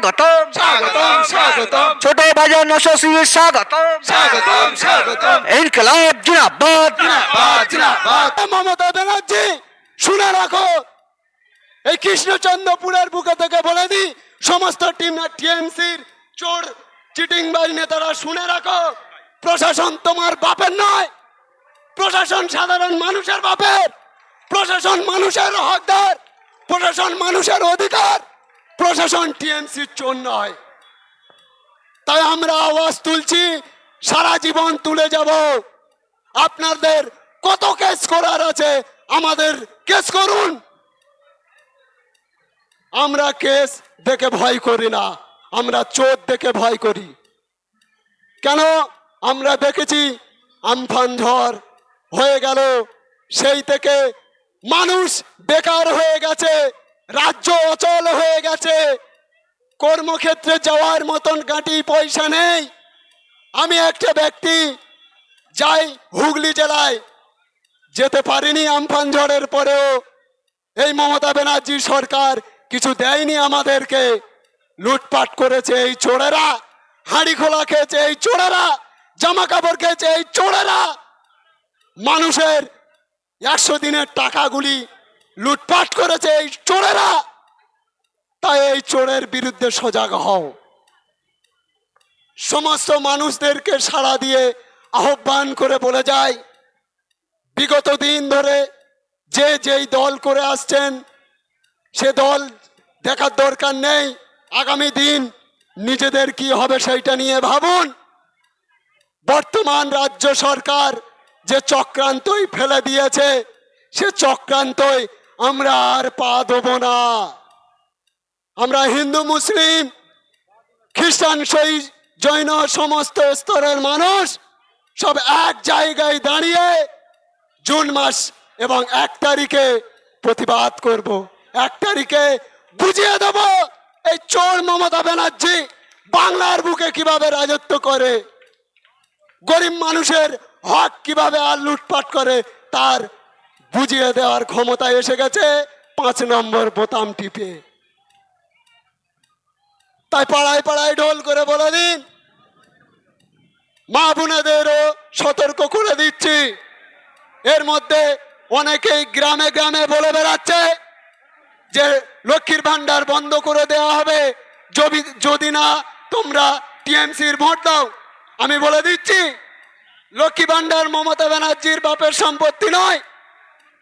স্বাগতম স্বাগতম স্বাগতম। ছোট বাজার নশাসীর স্বাগতম। স্বাগতম স্বাগতম। ইনকলাব জিনাবাদ মমতা ব্যানার্জি শুনে রাখো। এই কৃষ্ণচন্দ্রপুরের বুকে থেকে বলে দি সমস্ত টিম টিএমসির চোর চিটিংবাজ নেতারা শুনে রাখো। প্রশাসন তোমার বাপের নয়। প্রশাসন সাধারণ মানুষের বাপের। প্রশাসন মানুষের হকদার। প্রশাসন মানুষের অধিকার। প্রশাসন টিএমসির চোর নয় তাই আমরা আওয়াজ তুলছি, সারা জীবন তুলে যাব। আপনাদের কত কেস করার আছে, আমাদের কেস করুন। আমরা কেস দেখে ভয় করি না, আমরা চোর দেখে ভয় করি। কেন? আমরা দেখেছি, আমফান ঝড় হয়ে গেল, সেই থেকে মানুষ বেকার হয়ে গেছে। রাজ্য অচল হয়ে গেছে। কর্মক্ষেত্রে যাওয়ার মতন গাঁটি পয়সা নেই। আমি একটা ব্যক্তি যাই হুগলি জেলায়। যেতে পারিনি আমফান ঝড়ের পরেও। এই মমতা ব্যানার্জি সরকার কিছু দেয়নি আমাদেরকে। লুটপাট করেছে এই চোরেরা। হাঁড়ি খোলা খেয়েছে এই চোরেরা। জামা কাপড় খেয়েছে এই চোরেরা। মানুষের একশো দিনের টাকাগুলি লুটপাট করেছে এই চোরেরা। তাই এই চোরের বিরুদ্ধে সজাগ হও। সমস্ত মানুষদেরকে সাড়া দিয়ে আহ্বান করে বলে যায় বিগত দিন ধরে যে যেই দল করে আসছেন, সে দল দেখার দরকার নেই। আগামী দিন নিজেদের কি হবে সেইটা নিয়ে ভাবুন। বর্তমান রাজ্য সরকার যে চক্রান্তই ফেলে দিয়েছে, সে চক্রান্তই আমরা আর পা দেব না। আমরা হিন্দু, মুসলিম, খ্রিস্টান, সেই জৈন সমস্ত স্তরের মানুষ সব এক জায়গায় দাঁড়িয়ে জুন মাস এবং এক তারিখে প্রতিবাদ করব। এক তারিখে বুঝিয়ে দেব এই চোর মমতা ব্যানার্জি বাংলার বুকে কীভাবে রাজত্ব করে, গরিব মানুষের হক কীভাবে আর লুটপাট করে, তার বুঝিয়ে দেওয়ার ক্ষমতা এসে গেছে, পাঁচ নম্বর বোতাম টিপে। তাই পাড়ায় পাড়ায় ঢোল করে বলে দিন, মা বোনেদেরও সতর্ক করে দিচ্ছি। এর মধ্যে অনেকেই গ্রামে গ্রামে বলে বেড়াচ্ছে যে, লক্ষ্মীর ভান্ডার বন্ধ করে দেওয়া হবে, যদি না তোমরা টিএমসির ভোট দাও। আমি বলে দিচ্ছি লক্ষ্মী ভান্ডার মমতা ব্যানার্জির বাপের সম্পত্তি নয়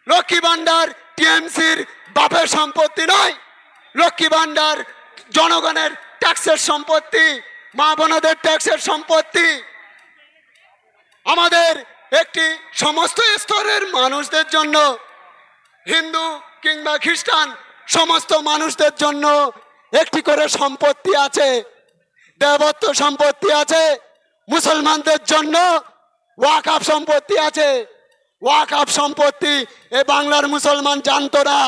লক্ষ্মী ভান্ডার টিএমসির বাপের সম্পত্তি নয়। লক্ষ্মী ভান্ডার জনগণের ট্যাক্সের সম্পত্তি, মা বোনদের ট্যাক্সের সম্পত্তি। আমাদের একটি সমস্ত স্তরের মানুষদের জন্য, হিন্দু কিংবা খ্রিস্টান, সমস্ত মানুষদের জন্য একটি করে সম্পত্তি আছে। দেবত্ব সম্পত্তি আছে। মুসলমানদের জন্য ওয়াকাফ সম্পত্তি আছে। ওয়াকাফ সম্পত্তি, এ বাংলার মুসলমান জানতো না।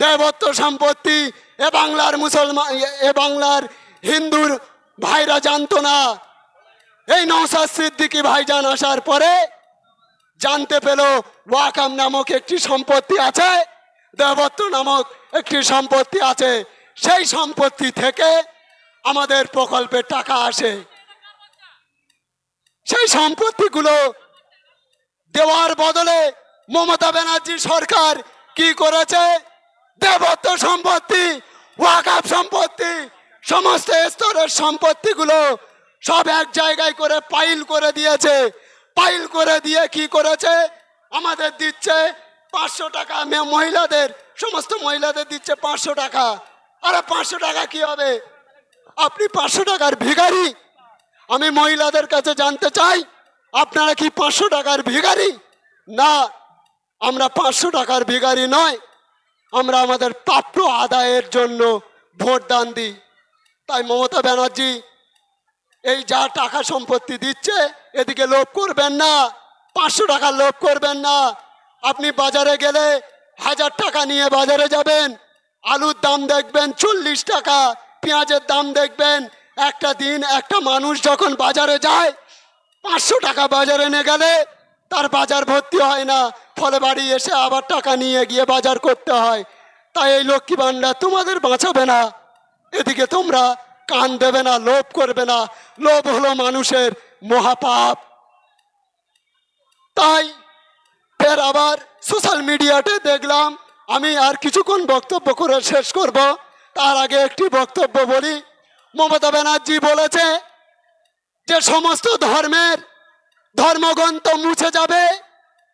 দেবত্ব সম্পত্তি, এ বাংলার মুসলমান, এ বাংলার হিন্দুর ভাইরা জানতো না। এই নৌসাদ সিদ্দিকি ভাইজান আসার পরে জানতে পেল ওয়াকাম নামক একটি সম্পত্তি আছে, দেবত্ব নামক একটি সম্পত্তি আছে। সেই সম্পত্তি থেকে আমাদের প্রকল্পে টাকা আসে। সেই সম্পত্তিগুলো দেওয়ার বদলে মমতা ব্যানার্জি সরকার কি করেছে? দেবত্ব সম্পত্তি ওয়াকাফ সম্পত্তি, সমস্ত স্তরের সম্পত্তিগুলো সব এক জায়গায় করে পাইল করে দিয়েছে। পাইল করে দিয়ে কি করেছে? আমাদের দিচ্ছে পাঁচশো টাকা। মহিলাদের, সমস্ত মহিলাদের দিচ্ছে পাঁচশো টাকা। আরে পাঁচশো টাকা কি হবে? আপনি পাঁচশো টাকার ভিখারি। আমি মহিলাদের কাছে জানতে চাই আপনারা কি পাঁচশো টাকার ভিখারি? না, আমরা পাঁচশো টাকার ভিখারি নয়। আমরা আমাদের প্রাপ্য আদায়ের জন্য ভোট দান দিই। তাই মমতা ব্যানার্জি, এই যা টাকা সম্পত্তি দিচ্ছে, এদিকে লোভ করবেন না। পাঁচশো টাকা লোভ করবেন না। আপনি বাজারে গেলে হাজার টাকা নিয়ে বাজারে যাবেন। আলুর দাম দেখবেন চল্লিশ টাকা, পেঁয়াজের দাম দেখবেন। একটা দিন একটা মানুষ যখন বাজারে যায় পাঁচশো টাকা বাজারে এনে গেলে তার বাজার ভর্তি হয় না। ফলে বাড়ি এসে আবার টাকা নিয়ে গিয়ে বাজার করতে হয়। তাই এই লক্ষ্মী ভাণ্ডার তোমাদের বাঁচাবে না। এদিকে তোমরা কান দেবে না, লোভ করবে না। লোভ হলো মানুষের মহাপাপ। তাই ফের আবার সোশ্যাল মিডিয়াতে দেখলাম, আমি আর কিছুক্ষণ বক্তব্য করে শেষ করব। তার আগে একটি বক্তব্য বলি। মমতা ব্যানার্জি বলেছে যে সমস্ত ধর্মের ধর্মগ্রন্থ মুছে যাবে,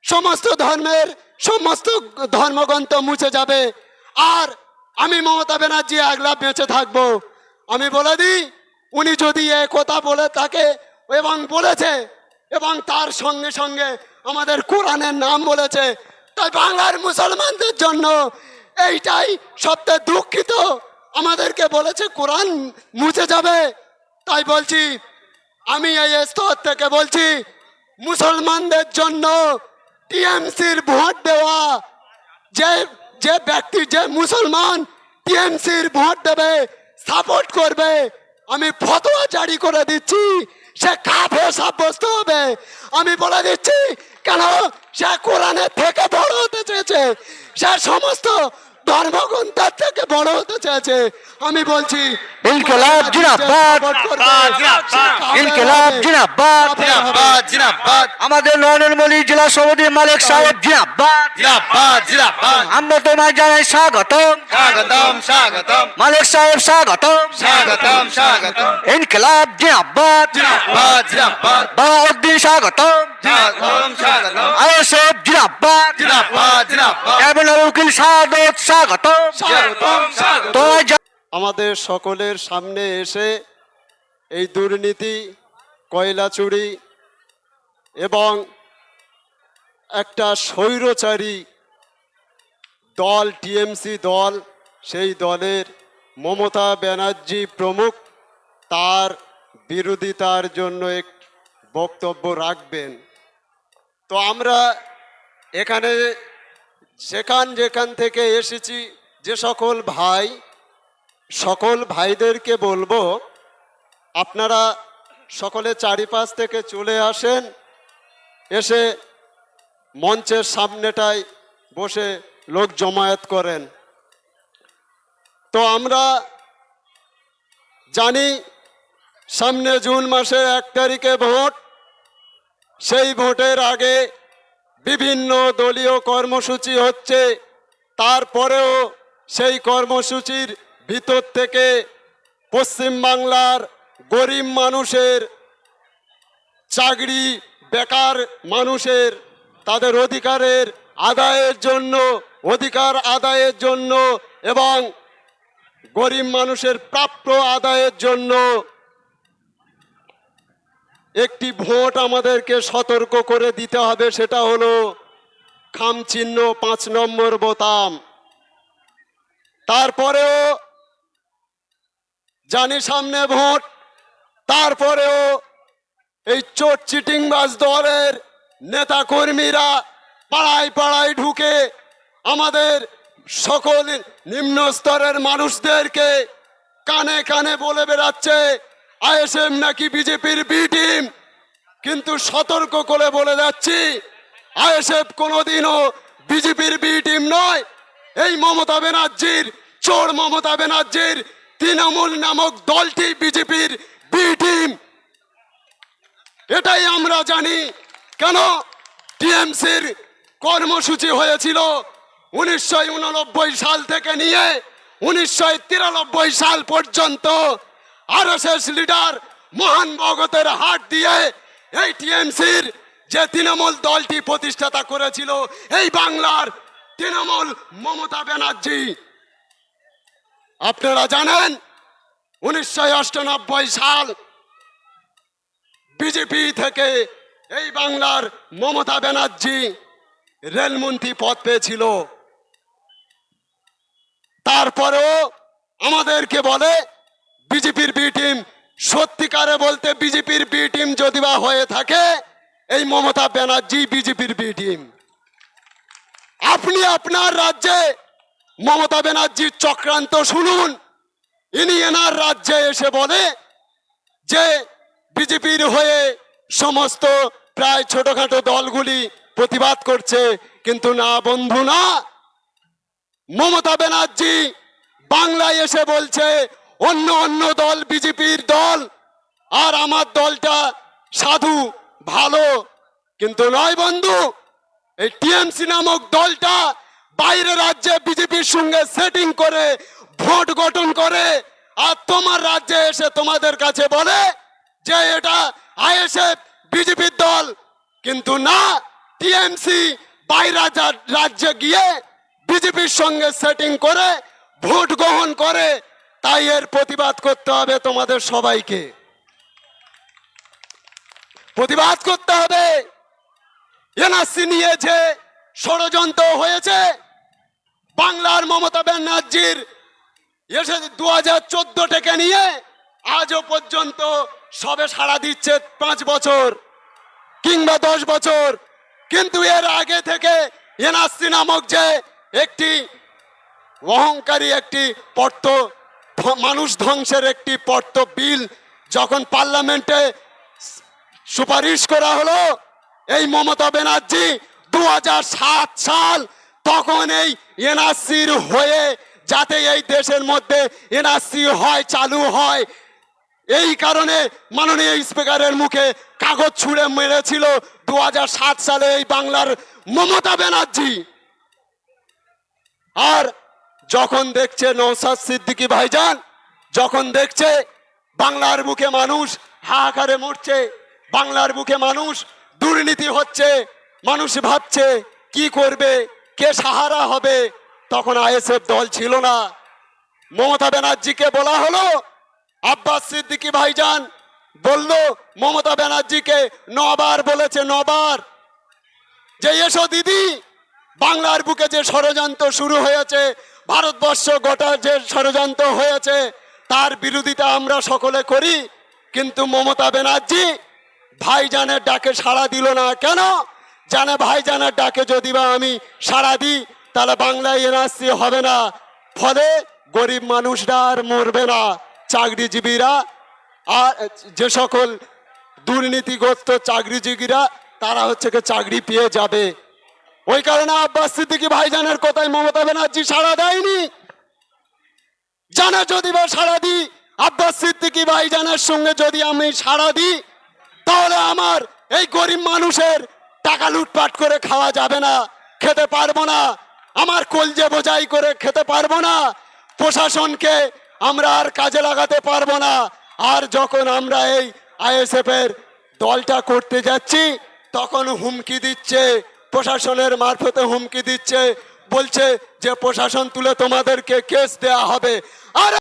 সমস্ত ধর্মের সমস্ত ধর্মগ্রন্থ মুছে যাবে। আর আমি মমতা ব্যানার্জি আগলা বেঁচে থাকব। আমি বলে দিই, উনি যদি এ কথা বলে থাকে এবং বলেছে এবং তার সঙ্গে সঙ্গে আমাদের কোরআনের নাম বলেছে, তাই বাংলার মুসলমানদের জন্য এইটাই সবচেয়ে দুঃখিত। আমাদেরকে বলেছে, কোরআন মুছে যাবে। তাই বলছি আমি এই স্তর থেকে বলছি, মুসলমানদের জন্য টিএমসির ভোট দেওয়া, যে যে ব্যক্তি, যে মুসলমান টিএমসির ভোট দেবে, সাপোর্ট করবে, আমি ফতোয়া জারি করে দিচ্ছি, সে কাফে সাব্যস্ত হবে। আমি বলে দিচ্ছি, কেন? সে কোরআনের থেকে বড় হতে চেয়েছে সে সমস্ত ধর্মগ্রন্থের থেকে বড় হতে চেয়েছে। আমি বলছি ইনকিলাব জিন্দাবাদ। ইনকিলাব জিন্দাবাদ। জিন্দাবাদ জিন্দাবাদ আমাদের নয়নমণি জেলা সভাপতি মালিক সাহেব জিন্দাবাদ জিন্দাবাদ জিন্দাবাদ আমরা তোমায় জানাই স্বাগতম। স্বাগতম স্বাগতম। মালিক সাহেব স্বাগতম। স্বাগতম স্বাগতম। ইনকিলাব জিন্দাবাদ জিন্দাবাদ জিন্দাবাদ বাহাউদ্দিন স্বাগতম। স্বাগতম। স্বাগতম জিন্দাবাদ জিন্দাবাদ জিন্দাবাদ ক্যাবিনেট উকিল সাদত স্বাগতম। স্বাগতম স্বাগতম। আমাদের সকলের সামনে এসে এই দুর্নীতি কয়লা চুরি এবং একটা স্বৈরচারী দল টিএমসি দল সেই দলের মমতা ব্যানার্জি প্রমুখ তার বিরোধিতার জন্য এক বক্তব্য রাখবেন। তো আমরা এখানে যেখান যেখান থেকে এসেছি, যে সকল ভাই, সকল ভাইদেরকে বলব, আপনারা সকলে চারিপাশ থেকে চলে আসেন, এসে মঞ্চের সামনেটায় বসে লোক জমায়েত করেন। তো আমরা জানি, সামনে জুন মাসের এক তারিখে ভোট, সেই ভোটের আগে বিভিন্ন দলীয় কর্মসূচি হচ্ছে। তারপরেও সেই কর্মসূচির ভিতর থেকে পশ্চিমবাংলার গরিব মানুষের, চাকরি বেকার মানুষের, তাদের অধিকারের আদায়ের জন্য, অধিকার আদায়ের জন্য এবং গরিব মানুষের প্রাপ্য আদায়ের জন্য একটি ভোট আমাদেরকে সতর্ক করে দিতে হবে, সেটা হলো খাম চিহ্ন পাঁচ নম্বর বোতাম। তারপরেও জানি সামনে ভোট, তারপরেও এই চোট চিটিংবাজ দলের নেতা কর্মীরা পাড়ায় পাড়ায় ঢুকে আমাদের সকল নিম্ন স্তরের মানুষদেরকে কানে কানে বলে বেড়াচ্ছে আইএসএম নাকি বিজেপির বি টিম কিন্তু সতর্ক করে বলে যাচ্ছি, আইএসএফ কোনোদিনও বিজেপির বি টিম নয়। এই মমতা ব্যানার্জির, চোর মমতা ব্যানার্জির, তৃণমূল নামক দলটি বিজেপির বি টিম এটাই আমরা জানি। কেন? টিএমসির কর্মসূচি হয়েছিল উনিশশো উননব্বই সাল থেকে নিয়ে উনিশশো তিরানব্বই সাল পর্যন্ত। আরএসএস লিডার মহান ভগতের হাট দিয়ে এই টিএমসির যে তৃণমূল দলটি প্রতিষ্ঠাতা করেছিল, এই বাংলার তৃণমূল মমতা ব্যানার্জি। আপনারা জানেন, উনিশশো সাল বিজেপি থেকে এই বাংলার মমতা ব্যানার্জি রেলমন্ত্রী পদ পেয়েছিল। তারপরেও আমাদেরকে বলে বিজেপির বি টিম সত্যিকারে বলতে বিজেপির বি টিম যদি বা হয়ে থাকে, এই মমতা ব্যানার্জি বিজেপির বি টিম আপনি আপনার রাজ্যে মমতা ব্যানার্জির চক্রান্ত শুনুন। ইনি এনার রাজ্যে এসে বলে যে বিজেপির হয়ে সমস্ত প্রায় ছোটখাটো দলগুলি প্রতিবাদ করছে। কিন্তু না বন্ধু না মমতা ব্যানার্জি বাংলায় এসে বলছে অন্য অন্য দল, বিজেপির দল। আর আমার দলটা সাধু, ভালো, কিন্তু নয় বন্ধু, এই টিএমসি নামক দলটা বাইরে রাজ্যে বিজেপির সঙ্গে সেটিং করে, ভোট গঠন করে, আর তোমার রাজ্যে এসে তোমাদের কাছে বলে যে এটা আইএসএফ, বিজেপির দল। কিন্তু না, টিএমসি বাইরে রাজ্যে গিয়ে বিজেপির সঙ্গে সেটিং করে, ভোট গ্রহণ করে তাই এর প্রতিবাদ করতে হবে তোমাদের সবাইকে। প্রতিবাদ করতে হবে। এনআরসি নিয়ে যে ষড়যন্ত্র হয়েছে, বাংলার মমতা ব্যানার্জির এসে দু হাজার চোদ্দ থেকে নিয়ে আজও পর্যন্ত সবে সাড়া দিচ্ছে পাঁচ বছর কিংবা দশ বছর। কিন্তু এর আগে থেকে এনআরসি নামক যে একটি অহংকারী একটি পর্ত মানুষ ধ্বংসের একটি পর্ত বিল যখন পার্লামেন্টে সুপারিশ করা হলো, এই মমতা ব্যানার্জি দু সাল তখন এই এনআরসির হয়ে যাতে এই দেশের মধ্যে এনআরসি হয়, চালু হয়, এই কারণে মাননীয় স্পিকারের মুখে কাগজ ছুঁড়ে মেরেছিল দু হাজার সাত সালে এই বাংলার মমতা ব্যানার্জি। আর যখন দেখছে নৌসাদ সিদ্দিকী ভাইজান, যখন দেখছে বাংলার বুকে মানুষ হাহাকারে মরছে, বাংলার বুকে মানুষ দুর্নীতি হচ্ছে, মানুষ ভাবছে কি করবে, কে সাহারা হবে, তখন আইএসএফ দল ছিল না। মমতা ব্যানার্জিকে বলা হলো, আব্বাস সিদ্দিকী ভাইজান বলল, মমতা ব্যানার্জিকে নবার বলেছে, নবার। যে এসো দিদি, বাংলার বুকে যে ষড়যন্ত্র শুরু হয়েছে ভারতবর্ষ গোটা যে ষড়যন্ত্র হয়েছে, তার বিরোধিতা আমরা সকলে করি, কিন্তু মমতা ব্যানার্জি ভাইজানের ডাকে সাড়া দিল না কেন? জানে ভাইজানের ডাকে যদি বা আমি সাড়া দিই, তাহলে বাংলায় এনআরসি হবে না। ফলে গরিব মানুষরা আর মরবে না। চাকরিজীবীরা আর যে সকল দুর্নীতিগ্রস্ত চাকরিজীবীরা, তারা হচ্ছে চাকরি পেয়ে যাবে। ওই কারণে আব্বাস সিদ্দিকি ভাইজানের কথায় মমতা ব্যানার্জি সাড়া দেয়নি। জানা যদি বা সাড়া দিই, আব্বাস সিদ্দিকি ভাইজানের সঙ্গে যদি আমি সাড়া দিই, তাহলে আমার এই গরিব মানুষের টাকা লুটপাট করে খাওয়া যাবে না, খেতে পারব না, আমার কলজে বোঝাই করে খেতে পারব না, প্রশাসনকে আমরা আর কাজে লাগাতে পারব না, আর যখন আমরা এই আইএসএফ এর দলটা করতে যাচ্ছি, তখন হুমকি দিচ্ছে প্রশাসনের মারফতে হুমকি দিচ্ছে বলছে যে প্রশাসন তুলে তোমাদেরকে কেস দেয়া হবে। আর